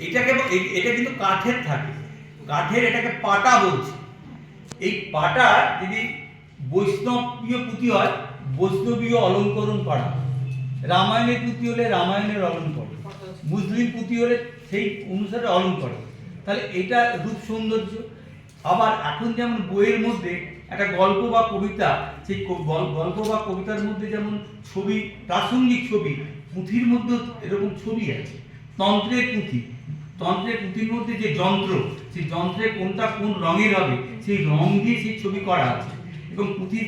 এটাকে এটা কিন্তু কাঠের থাকে। কাঠের এটাকে পাটা বলছে। এই পাটা যদি বৈষ্ণবীয় পুঁথি হয়, বৈষ্ণবীয় অলঙ্করণ করা রামায়ণের পুঁথি হলে রামায়ণের অলঙ্করণ। মুসলিম পুঁথি হলে সেই অনুসারে অলঙ্করণ। তাহলে এটা রূপ সৌন্দর্য। আবার এখন যেমন বইয়ের মধ্যে একটা গল্প বা কবিতা, সেই গল- গল্প বা কবিতার মধ্যে যেমন ছবি, প্রাসঙ্গিক ছবি, পুঁথির মধ্যেও এরকম ছবি আছে। তন্ত্রের পুঁথি। তন্ত্রের পুঁথির মধ্যে যে যন্ত্র, সেই যন্ত্রে কোনটা কোন রঙের হবে, সেই রং দিয়ে সেই ছবি করা আছে। এবং পুঁথির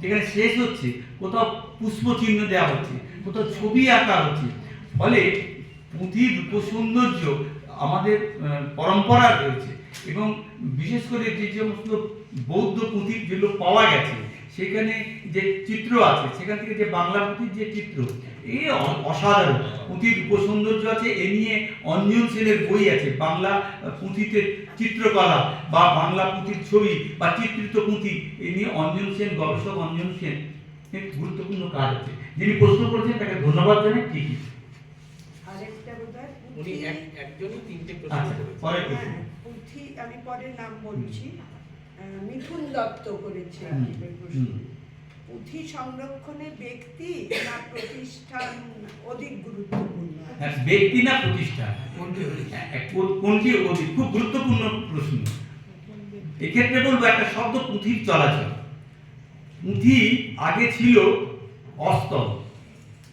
যেখানে শেষ হচ্ছে, কোথাও পুষ্প চিহ্ন দেওয়া হচ্ছে, কোথাও ছবি আঁকা হচ্ছে। ফলে পুঁথির রূপসৌন্দর্য আমাদের পরম্পরা রয়েছে। এবং বিশেষ করে যে সমস্ত বৌদ্ধ পুঁথি যেগুলো পাওয়া গেছে সেখানে যে চিত্র আছে সেখান থেকে যে বাংলা পুঁথির যে চিত্র এই অ- অসাধারণ। পুঁথির উপসৌন্দর্য আছে এ নিয়ে অঞ্জন সেনের বই আছে বাংলা পুঁথিতে চিত্রকলা বা বাংলা পুঁথির ছবি বা চিত্রিত পুঁথি এ নিয়ে অঞ্জন সেন গবেষক অঞ্জন সেন গুরুত্বপূর্ণ কাজ আছে। যিনি প্রশ্ন করেছেন তাকে ধন্যবাদ জানাই ঠিকই আরেকটা উনি এক একজনই তিনটে প্রশ্ন আচ্ছা পরে হ্যাঁ, আমি পরের নাম বলছি। মিঠুন দত্ত করেছে। পুঁথি সংরক্ষণে ব্যক্তি না প্রতিষ্ঠান অধিক গুরুত্বপূর্ণ? হ্যাঁ, ব্যক্তি না প্রতিষ্ঠান? কোনটি অধিক? খুব গুরুত্বপূর্ণ প্রশ্ন। এক্ষেত্রে বলব একটা শব্দ পুঁথির চলাচল। পুঁথি আগে ছিল অস্তল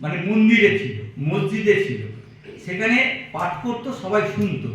মানে মন্দিরে ছিল মসজিদে ছিল। সেখানে পাঠ করতো সবাই শুনতো।